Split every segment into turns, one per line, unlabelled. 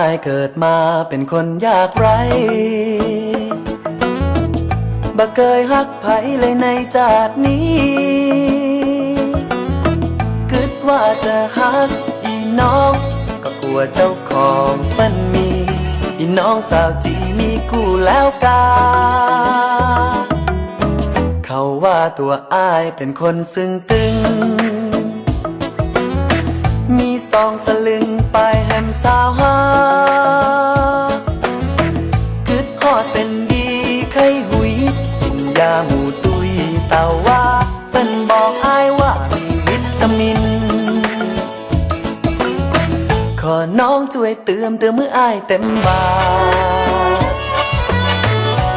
ายเกิดมาเป็นคนยากไรบ่เคยฮักไผเลยในจาดนี้กึดว่าจะฮักอีน้อง ก็กลัวเจ้าของมันมี อีน้องสาวจีมีกูแล้วกา เขาว่าตัวอ้ายเป็นคนซึ้งตึง มีสองสลึง อดเป็นดีไข้หุยกินยาหมูตุยเต่าว่าเป็นบอกอายว่ามีวิตามิน ขอน้องช่วยเติมเติมมืออายเต็มบา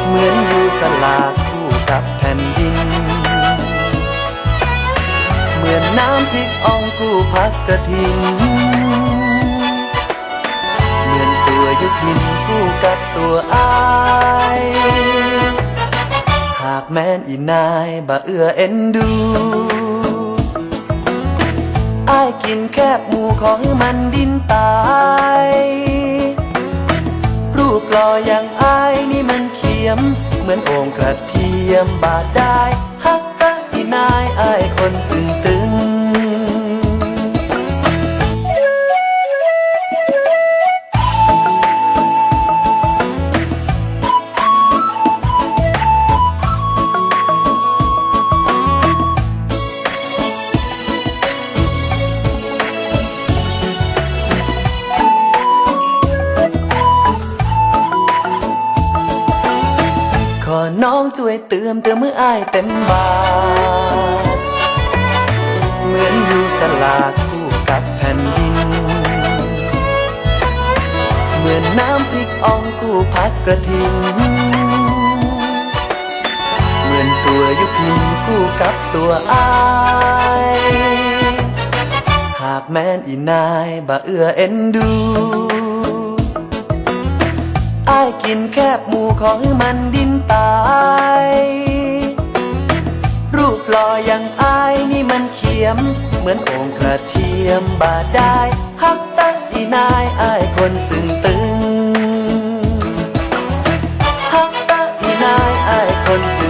เหมือนอยู่สลากคู่กับแผ่นดิน เหมือนน้ำพริกอ่องกู้พักกระทิงเหมือนตัวยุพินกู้กับตัวอา แมนอีนายบ่เอื้อเอ็นดูอายกินแคบหมูของมันดินตาย รูปหล่ออย่างอายนี่มันเขียม เหมือนโอ่งกระเทียมบาดได้ฮักตะอีนายอายคนซึ่งตึง ช่วยเติมเติมมืออายเต็มบาทเหมือนอยู่สลากคู่กับแผ่นดิน เหมือนน้ำพริกอ่องคู่พัดกระทิงเหมือนตัวยุพินคู่กับตัวอายหากแม้นอีนายบ่เอื้อเอ็นดูินแคบหมูของมันดินตาย รูปหล่ออย่างอายนี่มันเขียม เหมือนองกระเทียมบาดได้ฮักตั้งอีนายอายคนซึ่งตึงฮักตั้งอีนายอายคนซึ่ง